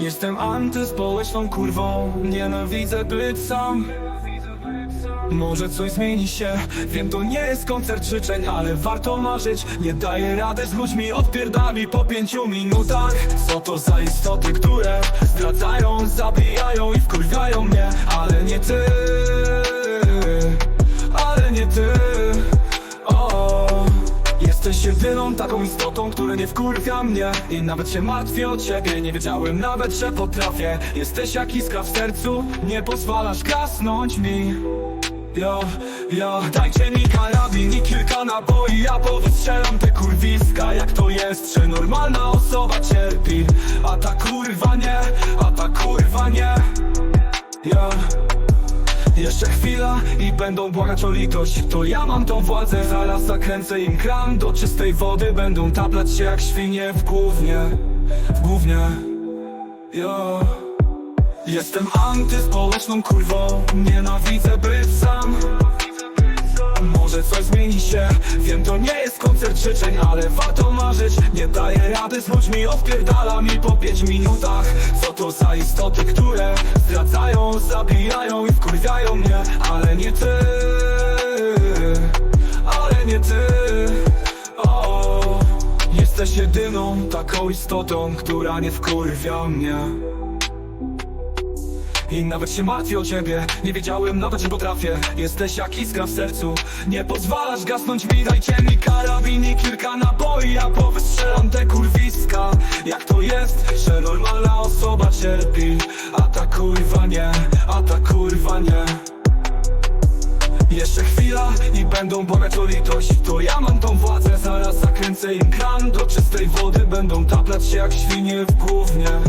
Jestem antyspołeczną kurwą. Nienawidzę być sam. Może coś zmieni się. Wiem to nie jest koncert życzeń Ale warto marzyć. Nie daję rady z ludźmi. Odpierdami po pięciu minutach. Co to za istoty, które Zdradzają, zabijają i wkurwiają mnie. Ale nie ty jedyną taką istotą, która nie wkurwia mnie. I nawet się martwię o ciebie Nie wiedziałem nawet, że potrafię. Jesteś jak iskra w sercu Nie pozwalasz gasnąć mi. Yo, yo, dajcie mi karabin i kilka naboi. Ja powystrzelam te kurwiska Jak to jest, że normalna osoba cierpi. A ta kurwa nie, a ta kurwa nie. Yo jeszcze chwila i będą błagać o litość. To ja mam tą władzę, zaraz zakręcę im kran Do czystej wody będą taplać się jak świnie w gównie W gównie Yo Jestem antyspołeczną kurwą Nienawidzę być sam coś zmieni się. Wiem to nie jest koncert życzeń Ale warto marzyć. Nie daję rady z ludźmi Odpierdala mi po pięć minutach. Co to za istoty, które Zdradzają, zabijają i wkurwiają mnie. Ale nie ty Ale nie ty. Jesteś jedyną taką istotą Która nie wkurwia mnie i nawet się martwię o ciebie. Nie wiedziałem nawet, że potrafię. Jesteś jak iskra w sercu. Nie pozwalasz gasnąć mi. Dajcie mi karabin i kilka naboi. Ja powystrzelam te kurwiska. Jak to jest, że normalna osoba cierpi? A ta kurwa nie, a ta kurwa nie. Jeszcze chwila i będą błagać o litość. To ja mam tą władzę, zaraz zakręcę im kran. Do czystej wody będą taplać się jak świnie w gównie